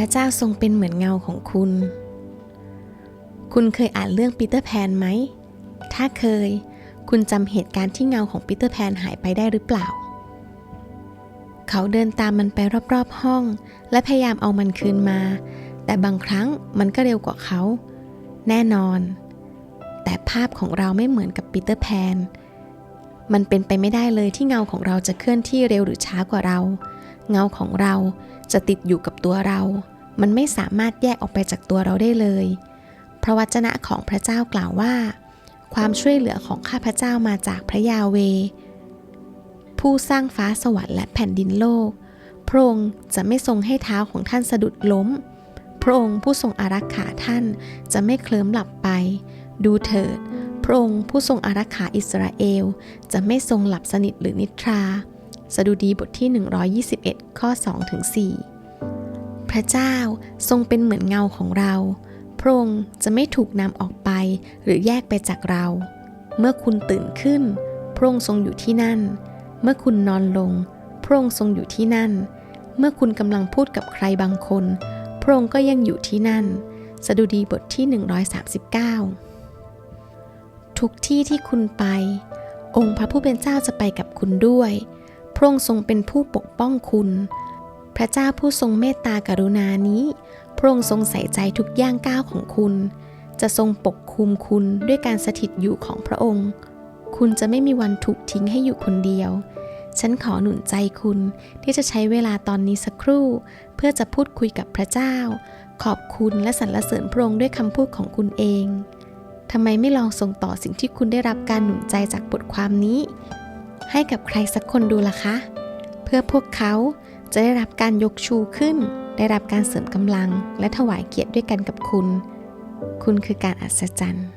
ระเจ้าทรงเป็นเหมือนเงาของคุณ คุณเคยอ่านเรื่องปีเตอร์แพนไหม ถ้าเคย คุณจำเหตุการณ์ที่เงาของปีเตอร์แพนหายไปได้หรือเปล่า เขาเดินตามมันไปรอบๆห้อง และพยายามเอามันคืนมา แต่บางครั้งมันก็เร็วกว่าเขา แน่นอน แต่ภาพของเราไม่เหมือนกับปีเตอร์แพน มันเป็นไปไม่ได้เลยที่เงาของเราจะเคลื่อนที่เร็วหรือช้ากว่าเรา เงาของเราจะติดอยู่กับตัวเรา มันไม่สามารถแยกออกไปจากตัวเราได้เลย พระวจนะของพระเจ้ากล่าวว่า ความช่วยเหลือของข้าพเจ้ามาจากพระยาเว ผู้สร้างฟ้าสวรรค์และแผ่นดินโลก พระองค์จะไม่ทรงให้เท้าของท่านสะดุดล้ม พระองค์ผู้ทรงอารักขาท่านจะไม่เคลิ้มหลับไป ดูเถิด พระองค์ผู้ทรงอารักขาอิสราเอล จะไม่ทรงหลับสนิทหรือนิทรา สดุดีบทที่ 121 ข้อ2ถึง4พระเจ้าทรงเป็นเหมือนเงาของเรา พระองค์จะไม่ถูกนำออกไปหรือแยกไปจากเรา เมื่อคุณตื่นขึ้น พระองค์ทรงอยู่ที่นั่น เมื่อคุณนอนลง พระองค์ทรงอยู่ที่นั่น เมื่อคุณกำลังพูดกับใครบางคน พระองค์ก็ยังอยู่ที่นั่น สดุดีบทที่ 139 ทุกที่ที่คุณไปองค์พระผู้เป็นเจ้าจะไปกับคุณด้วย พระองค์ทรงเป็นผู้ปกป้องคุณ พระเจ้าผู้ทรงเมตตากรุณานี้ พระองค์ทรงใส่ใจทุกย่างก้าวของคุณ จะทรงปกคุมคุณด้วยการสถิตอยู่ของพระองค์ คุณจะไม่มีวันถูกทิ้งให้อยู่คนเดียว ฉันขอหนุนใจคุณที่จะใช้เวลาตอนนี้สักครู่ เพื่อจะพูดคุยกับพระเจ้า ขอบคุณและสรรเสริญพระองค์ด้วยคำพูดของคุณเองทำไมไม่ลองส่งต่อสิ่งที่คุณได้รับการหนุนใจจากบทความนี้ ให้กับใครสักคนดูล่ะคะ เพื่อพวกเขาจะได้รับการยกชูขึ้น ได้รับการเสริมกำลัง และถวายเกียรติด้วยกันกับคุณ คุณคือการอัศจรรย์